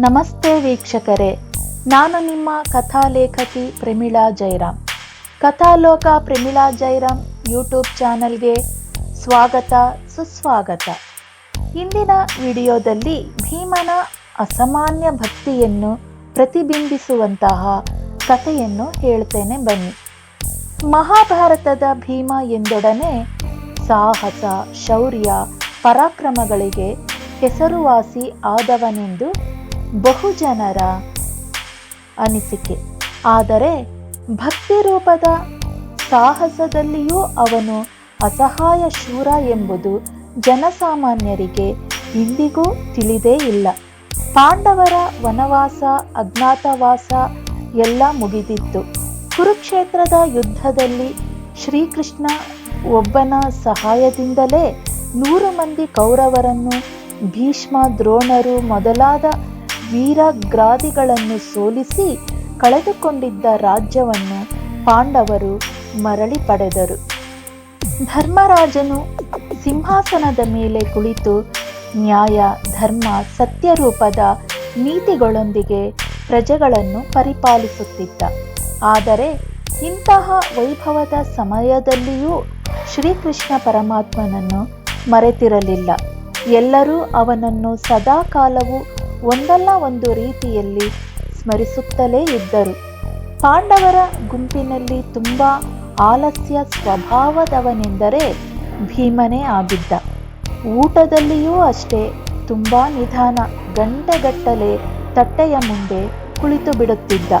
ನಮಸ್ತೆ ವೀಕ್ಷಕರೇ. ನಾನು ನಿಮ್ಮ ಕಥಾಲೇಖಕಿ ಪ್ರಮಿಳಾ ಜೈರಾಮ್ ಕಥಾಲೋಕ ಪ್ರಮಿಳಾ ಜೈರಾಮ್ ಯೂಟ್ಯೂಬ್ ಚಾನಲ್ಗೆ ಸ್ವಾಗತ, ಸುಸ್ವಾಗತ. ಇಂದಿನ ವಿಡಿಯೋದಲ್ಲಿ ಭೀಮನ ಅಸಾಮಾನ್ಯ ಭಕ್ತಿಯನ್ನು ಪ್ರತಿಬಿಂಬಿಸುವಂತಹ ಕಥೆಯನ್ನು ಹೇಳ್ತೇನೆ ಬನ್ನಿ. ಮಹಾಭಾರತದ ಭೀಮ ಎಂದೊಡನೆ ಸಾಹಸ, ಶೌರ್ಯ, ಪರಾಕ್ರಮಗಳಿಗೆ ಹೆಸರುವಾಸಿ ಆದವನೆಂದು ಬಹುಜನರ ಅನಿಸಿಕೆ. ಆದರೆ ಭಕ್ತಿ ರೂಪದ ಸಾಹಸದಲ್ಲಿಯೂ ಅವನು ಅಸಹಾಯ ಶೂರ ಎಂಬುದು ಜನಸಾಮಾನ್ಯರಿಗೆ ಇಂದಿಗೂ ತಿಳಿದೇ ಇಲ್ಲ. ಪಾಂಡವರ ವನವಾಸ, ಅಜ್ಞಾತವಾಸ ಎಲ್ಲ ಮುಗಿದಿತ್ತು. ಕುರುಕ್ಷೇತ್ರದ ಯುದ್ಧದಲ್ಲಿ ಶ್ರೀಕೃಷ್ಣ ಒಬ್ಬನ ಸಹಾಯದಿಂದಲೇ ನೂರು ಮಂದಿ ಕೌರವರನ್ನು ಭೀಷ್ಮ ದ್ರೋಣರು ಮೊದಲಾದ ವೀರಗ್ರಾದಿಗಳನ್ನು ಸೋಲಿಸಿ ಕಳೆದುಕೊಂಡಿದ್ದ ರಾಜ್ಯವನ್ನು ಪಾಂಡವರು ಮರಳಿ ಪಡೆದರು. ಧರ್ಮರಾಜನು ಸಿಂಹಾಸನದ ಮೇಲೆ ಕುಳಿತು ನ್ಯಾಯ, ಧರ್ಮ, ಸತ್ಯರೂಪದ ನೀತಿಗಳೊಂದಿಗೆ ಪ್ರಜೆಗಳನ್ನು ಪರಿಪಾಲಿಸುತ್ತಿದ್ದ. ಆದರೆ ಇಂತಹ ವೈಭವದ ಸಮಯದಲ್ಲಿಯೂ ಶ್ರೀಕೃಷ್ಣ ಪರಮಾತ್ಮನನ್ನು ಮರೆತಿರಲಿಲ್ಲ. ಎಲ್ಲರೂ ಅವನನ್ನು ಸದಾಕಾಲವೂ ಒಂದಲ್ಲ ಒಂದು ರೀತಿಯಲ್ಲಿ ಸ್ಮರಿಸುತ್ತಲೇ ಇದ್ದರು. ಪಾಂಡವರ ಗುಂಪಿನಲ್ಲಿ ತುಂಬ ಆಲಸ್ಯ ಸ್ವಭಾವದವನೆಂದರೆ ಭೀಮನೇ ಆಗಿದ್ದ. ಊಟದಲ್ಲಿಯೂ ಅಷ್ಟೇ ತುಂಬ ನಿಧಾನ ಗಂಟೆಗಟ್ಟಲೆ ತಟ್ಟೆಯ ಮುಂದೆ ಕುಳಿತು ಬಿಡುತ್ತಿದ್ದ.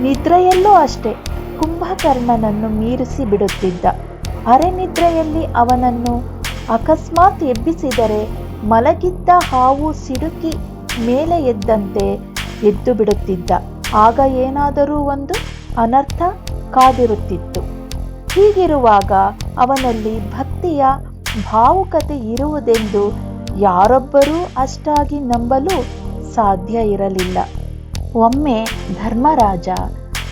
ನಿದ್ರೆಯಲ್ಲೂ ಅಷ್ಟೇ ಕುಂಭಕರ್ಣನನ್ನು ಮೀರಿಸಿ ಬಿಡುತ್ತಿದ್ದ. ಅರೆನಿದ್ರೆಯಲ್ಲಿ ಅವನನ್ನು ಅಕಸ್ಮಾತ್ ಎಬ್ಬಿಸಿದರೆ ಮಲಗಿದ್ದ ಹಾವು ಸಿಡುಕಿ ಮೇಲೆ ಎದ್ದಂತೆ ಎದ್ದು ಬಿಡುತ್ತಿದ್ದ. ಆಗ ಏನಾದರೂ ಒಂದು ಅನರ್ಥ ಕಾದಿರುತ್ತಿತ್ತು. ಹೀಗಿರುವಾಗ ಅವನಲ್ಲಿ ಭಕ್ತಿಯ ಭಾವುಕತೆ ಇರುವುದೆಂದು ಯಾರೊಬ್ಬರೂ ಅಷ್ಟಾಗಿ ನಂಬಲು ಸಾಧ್ಯ ಇರಲಿಲ್ಲ. ಒಮ್ಮೆ ಧರ್ಮರಾಜ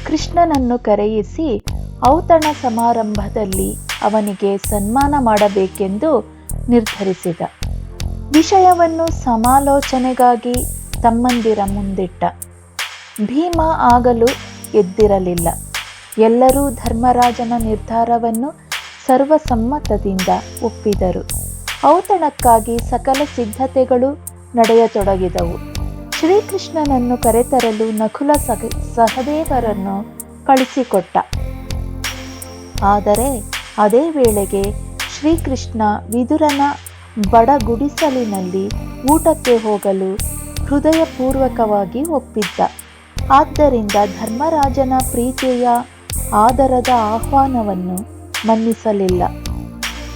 ಕೃಷ್ಣನನ್ನು ಕರೆಯಿಸಿ ಔತಣ ಸಮಾರಂಭದಲ್ಲಿ ಅವನಿಗೆ ಸನ್ಮಾನ ಮಾಡಬೇಕೆಂದು ನಿರ್ಧರಿಸಿದ. ವಿಷಯವನ್ನು ಸಮಾಲೋಚನೆಗಾಗಿ ತಮ್ಮಂದಿರ ಮುಂದಿಟ್ಟ. ಭೀಮ ಆಗಲು ಎದ್ದಿರಲಿಲ್ಲ. ಎಲ್ಲರೂ ಧರ್ಮರಾಜನ ನಿರ್ಧಾರವನ್ನು ಸರ್ವಸಮ್ಮತದಿಂದ ಒಪ್ಪಿದರು. ಔತಣಕ್ಕಾಗಿ ಸಕಲ ಸಿದ್ಧತೆಗಳು ನಡೆಯತೊಡಗಿದವು. ಶ್ರೀಕೃಷ್ಣನನ್ನು ಕರೆತರಲು ನಕುಲ ಸಹ, ಸಹದೇವರನ್ನು ಕಳಿಸಿಕೊಟ್ಟ. ಆದರೆ ಅದೇ ವೇಳೆಗೆ ಶ್ರೀಕೃಷ್ಣ ವಿದುರನ ಬಡಗುಡಿಸಲಿನಲ್ಲಿ ಊಟಕ್ಕೆ ಹೋಗಲು ಹೃದಯಪೂರ್ವಕವಾಗಿ ಒಪ್ಪಿದ್ದ. ಆದ್ದರಿಂದ ಧರ್ಮರಾಜನ ಪ್ರೀತಿಯ ಆದರದ ಆಹ್ವಾನವನ್ನು ಮನ್ನಿಸಲಿಲ್ಲ.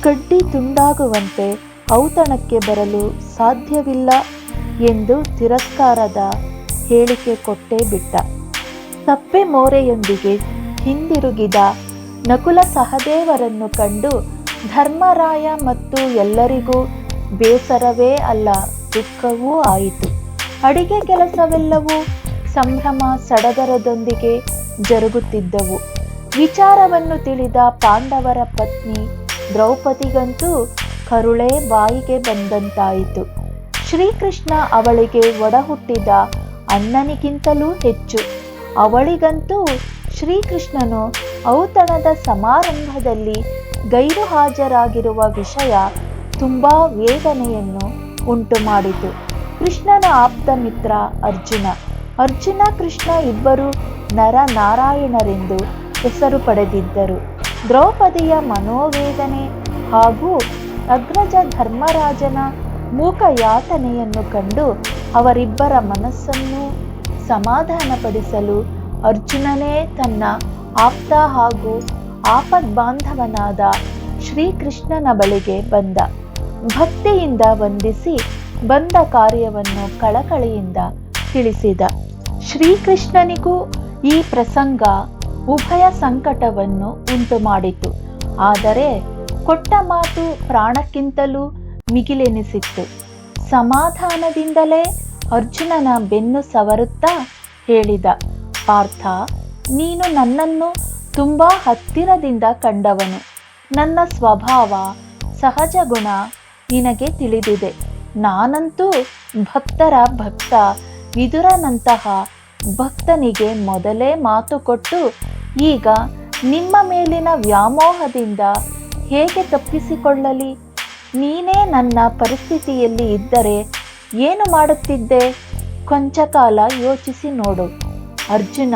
ಕಡ್ಡಿ ತುಂಡಾಗುವಂತೆ ಔತಣಕ್ಕೆ ಬರಲು ಸಾಧ್ಯವಿಲ್ಲ ಎಂದು ತಿರಸ್ಕಾರದ ಹೇಳಿಕೆ ಕೊಟ್ಟೇ ಬಿಟ್ಟ. ತಪ್ಪೆ ಮೋರೆಯೊಂದಿಗೆ ಹಿಂದಿರುಗಿದ ನಕುಲ ಸಹದೇವರನ್ನು ಕಂಡು ಧರ್ಮರಾಯ ಮತ್ತು ಎಲ್ಲರಿಗೂ ಬೇಸರವೇ ಅಲ್ಲ, ದುಃಖವೂ ಆಯಿತು. ಅಡಿಗೆ ಕೆಲಸವೆಲ್ಲವೂ ಸಂಭ್ರಮ ಸಡಗರದೊಂದಿಗೆ ಜರುಗುತ್ತಿದ್ದವು. ವಿಚಾರವನ್ನು ತಿಳಿದ ಪಾಂಡವರ ಪತ್ನಿ ದ್ರೌಪದಿಗಂತೂ ಕರುಳೇ ಬಾಯಿಗೆ ಬಂದಂತಾಯಿತು. ಶ್ರೀಕೃಷ್ಣ ಅವಳಿಗೆ ಒಡಹುಟ್ಟಿದ ಅಣ್ಣನಿಗಿಂತಲೂ ಹೆಚ್ಚು. ಅವಳಿಗಂತೂ ಶ್ರೀಕೃಷ್ಣನು ಔತಣದ ಸಮಾರಂಭದಲ್ಲಿ ಗೈರು ಹಾಜರಾಗಿರುವ ವಿಷಯ ತುಂಬ ವೇದನೆಯನ್ನು ಉಂಟು ಮಾಡಿತು ಕೃಷ್ಣನ ಆಪ್ತ ಮಿತ್ರ ಅರ್ಜುನ. ಅರ್ಜುನ, ಕೃಷ್ಣ ಇಬ್ಬರು ನರನಾರಾಯಣರೆಂದು ಹೆಸರು ಪಡೆದಿದ್ದರು. ದ್ರೌಪದಿಯ ಮನೋವೇದನೆ ಹಾಗೂ ಅಗ್ರಜ ಧರ್ಮರಾಜನ ಮೂಕ ಯಾತನೆಯನ್ನು ಕಂಡು ಅವರಿಬ್ಬರ ಮನಸ್ಸನ್ನು ಸಮಾಧಾನಪಡಿಸಲು ಅರ್ಜುನನೇ ತನ್ನ ಆಪ್ತ ಹಾಗೂ ಆಪದ್ಬಾಂಧವನಾದ ಶ್ರೀಕೃಷ್ಣನ ಬಳಿಗೆ ಬಂದ. ಭಕ್ತಿಯಿಂದ ವಂದಿಸಿ ಬಂದ ಕಾರ್ಯವನ್ನು ಕಳಕಳಿಯಿಂದ ತಿಳಿಸಿದ. ಶ್ರೀಕೃಷ್ಣನಿಗೂ ಈ ಪ್ರಸಂಗ ಉಭಯ ಸಂಕಟವನ್ನು ಉಂಟು ಮಾಡಿತು ಆದರೆ ಕೊಟ್ಟ ಮಾತು ಪ್ರಾಣಕ್ಕಿಂತಲೂ ಮಿಗಿಲೆನಿಸಿತ್ತು. ಸಮಾಧಾನದಿಂದಲೇ ಅರ್ಜುನನ ಬೆನ್ನು ಸವರುತ್ತಾ ಹೇಳಿದ, ಪಾರ್ಥ, ನೀನು ನನ್ನನ್ನು ತುಂಬ ಹತ್ತಿರದಿಂದ ಕಂಡವನು. ನನ್ನ ಸ್ವಭಾವ, ಸಹಜ ಗುಣ ನಿನಗೆ ತಿಳಿದಿದೆ. ನಾನಂತೂ ಭಕ್ತರ ಭಕ್ತ, ವಿದುರನಂತಹ ಭಕ್ತನಿಗೆ ಮೊದಲೇ ಮಾತು ಕೊಟ್ಟು, ಈಗ ನಿಮ್ಮ ಮೇಲಿನ ವ್ಯಾಮೋಹದಿಂದ ಹೇಗೆ ತಪ್ಪಿಸಿಕೊಳ್ಳಲಿ? ನೀನೇ ನನ್ನ ಪರಿಸ್ಥಿತಿಯಲ್ಲಿ ಇದ್ದರೆ ಏನು ಮಾಡುತ್ತಿದ್ದೆ? ಕೊಂಚ ಕಾಲ ಯೋಚಿಸಿ ನೋಡು. ಅರ್ಜುನ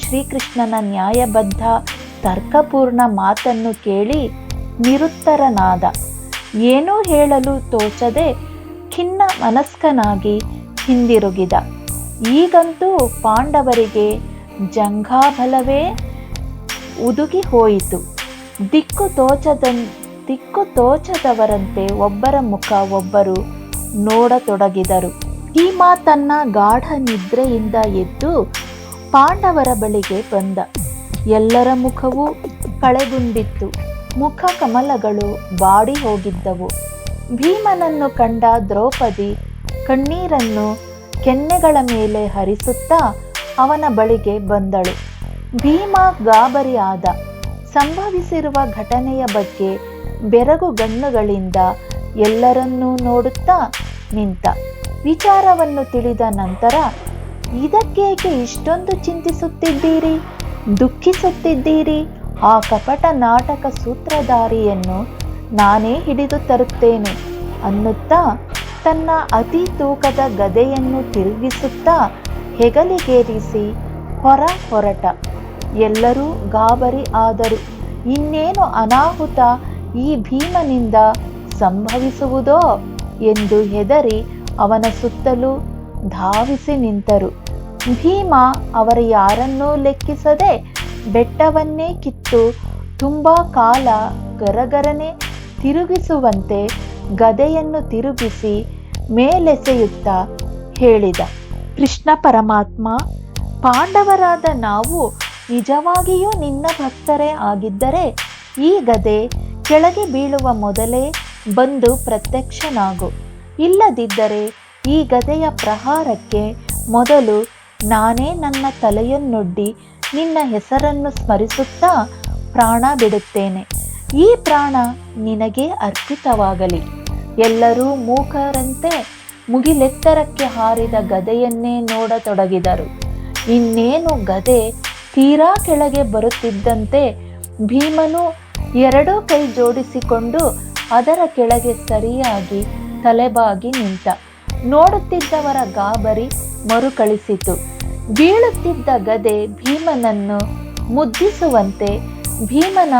ಶ್ರೀಕೃಷ್ಣನ ನ್ಯಾಯಬದ್ಧ ತರ್ಕಪೂರ್ಣ ಮಾತನ್ನು ಕೇಳಿ ನಿರುತ್ತರನಾದ. ಏನೂ ಹೇಳಲು ತೋಚದೆ ಖಿನ್ನ ಮನಸ್ಕನಾಗಿ ಹಿಂದಿರುಗಿದ. ಈಗಂತೂ ಪಾಂಡವರಿಗೆ ಜಂಘಾಬಲವೇ ಉದುಗಿ ಹೋಯಿತು ದಿಕ್ಕು ತೋಚದ, ದಿಕ್ಕು ತೋಚದವರಂತೆ ಒಬ್ಬರ ಮುಖ ಒಬ್ಬರು ನೋಡತೊಡಗಿದರು. ಈ ಮಾತನ್ನ ಗಾಢ ನಿದ್ರೆಯಿಂದ ಎದ್ದು ಪಾಂಡವರ ಬಳಿಗೆ ಬಂದ. ಎಲ್ಲರ ಮುಖವೂ ಕಳೆಗುಂದಿತ್ತು ಮುಖ ಕಮಲಗಳು ಬಾಡಿ ಹೋಗಿದ್ದವು. ಭೀಮನನ್ನು ಕಂಡ ದ್ರೌಪದಿ ಕಣ್ಣೀರನ್ನು ಕೆನ್ನೆಗಳ ಮೇಲೆ ಹರಿಸುತ್ತಾ ಅವನ ಬಳಿಗೆ ಬಂದಳು. ಭೀಮ ಗಾಬರಿ ಆದ ಸಂಭವಿಸಿರುವ ಘಟನೆಯ ಬಗ್ಗೆ ಬೆರಗು ಗಣ್ಣುಗಳಿಂದ ಎಲ್ಲರನ್ನೂ ನೋಡುತ್ತಾ ನಿಂತ. ವಿಚಾರವನ್ನು ತಿಳಿದ ನಂತರ ಇದಕ್ಕೇಕೆ ಇಷ್ಟೊಂದು ಚಿಂತಿಸುತ್ತಿದ್ದೀರಿ? ದುಃಖಿಸುತ್ತಿದ್ದೀರಿ? ಆ ಕಪಟ ನಾಟಕ ಸೂತ್ರಧಾರಿಯನ್ನು ನಾನೇ ಹಿಡಿದು ತರುತ್ತೇನೆ. ಅನ್ನುತ್ತಾ ತನ್ನ ಅತಿ ತೂಕದ ಗದೆಯನ್ನು ತಿರುಗಿಸುತ್ತಾ ಹೆಗಲಿಗೇರಿಸಿ ಹೊರ ಹೊರಟ. ಎಲ್ಲರೂ ಗಾಬರಿ ಆದರು. ಇನ್ನೇನು ಅನಾಹುತ ಈ ಭೀಮನಿಂದ ಸಂಭವಿಸುವುದೋ ಎಂದು ಹೆದರಿ ಅವನ ಸುತ್ತಲೂ ಧಾವಿಸಿ ನಿಂತರು. ಭೀಮ ಅವರ ಯಾರನ್ನೂ ಲೆಕ್ಕಿಸದೆ ಬೆಟ್ಟವನ್ನೇ ಕಿತ್ತು ತುಂಬಾ ಕಾಲ ಗರಗರನೆ ತಿರುಗಿಸುವಂತೆ ಗದೆಯನ್ನು ತಿರುಗಿಸಿ ಮೇಲೆಸೆಯುತ್ತಾ ಹೇಳಿದ. ಕೃಷ್ಣ ಪರಮಾತ್ಮ, ಪಾಂಡವರಾದ ನಾವು ನಿಜವಾಗಿಯೂ ನಿನ್ನ ಭಕ್ತರೇ ಆಗಿದ್ದರೆ ಈ ಗದೆ ಕೆಳಗೆ ಬೀಳುವ ಮೊದಲೇ ಬಂದು ಪ್ರತ್ಯಕ್ಷನಾಗು. ಇಲ್ಲದಿದ್ದರೆ ಈ ಗದೆಯ ಪ್ರಹಾರಕ್ಕೆ ಮೊದಲು ನಾನೇ ನನ್ನ ತಲೆಯನ್ನೊಡ್ಡಿ ನಿನ್ನ ಹೆಸರನ್ನು ಸ್ಮರಿಸುತ್ತಾ ಪ್ರಾಣ ಬಿಡುತ್ತೇನೆ. ಈ ಪ್ರಾಣ ನಿನಗೆ ಅರ್ಪಿತವಾಗಲಿ. ಎಲ್ಲರೂ ಮೂಕರಂತೆ ಮುಗಿಲೆತ್ತರಕ್ಕೆ ಹಾರಿದ ಗದೆಯನ್ನೇ ನೋಡತೊಡಗಿದರು. ಇನ್ನೇನು ಗದೆ ತೀರಾ ಕೆಳಗೆ ಬರುತ್ತಿದ್ದಂತೆ ಭೀಮನು ಎರಡೂ ಕೈ ಜೋಡಿಸಿಕೊಂಡು ಅದರ ಕೆಳಗೆ ಸರಿಯಾಗಿ ತಲೆಬಾಗಿ ನಿಂತ. ನೋಡುತ್ತಿದ್ದವರ ಗಾಬರಿ ಮರುಕಳಿಸಿತು. ಬೀಳುತ್ತಿದ್ದ ಗದೆ ಭೀಮನನ್ನು ಮುದ್ದಿಸುವಂತೆ ಭೀಮನ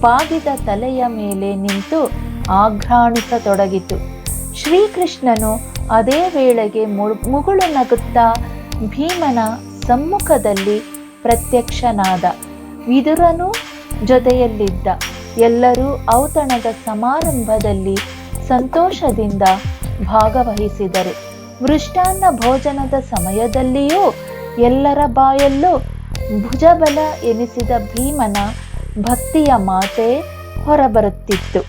ಬಾಗಿದ ತಲೆಯ ಮೇಲೆ ನಿಂತು ಆಘ್ರಾಣಿಸತೊಡಗಿತು. ಶ್ರೀಕೃಷ್ಣನು ಅದೇ ವೇಳೆಗೆ ಮುಗುಳು ನಗುತ್ತಾ ಭೀಮನ ಸಮ್ಮುಖದಲ್ಲಿ ಪ್ರತ್ಯಕ್ಷನಾದ. ವಿದುರನು ಜೊತೆಯಲ್ಲಿದ್ದ. ಎಲ್ಲರೂ ಔತಣದ ಸಮಾರಂಭದಲ್ಲಿ ಸಂತೋಷದಿಂದ ಭಾಗವಹಿಸಿದರು. ಮೃಷ್ಟಾನ್ನ ಭೋಜನದ ಸಮಯದಲ್ಲಿಯೂ ಎಲ್ಲರ ಬಾಯಲ್ಲೂ ಭುಜಬಲ ಎನಿಸಿದ ಭೀಮನ ಭಕ್ತಿಯ ಮಾತೆ ಹೊರಬರುತ್ತಿತ್ತು.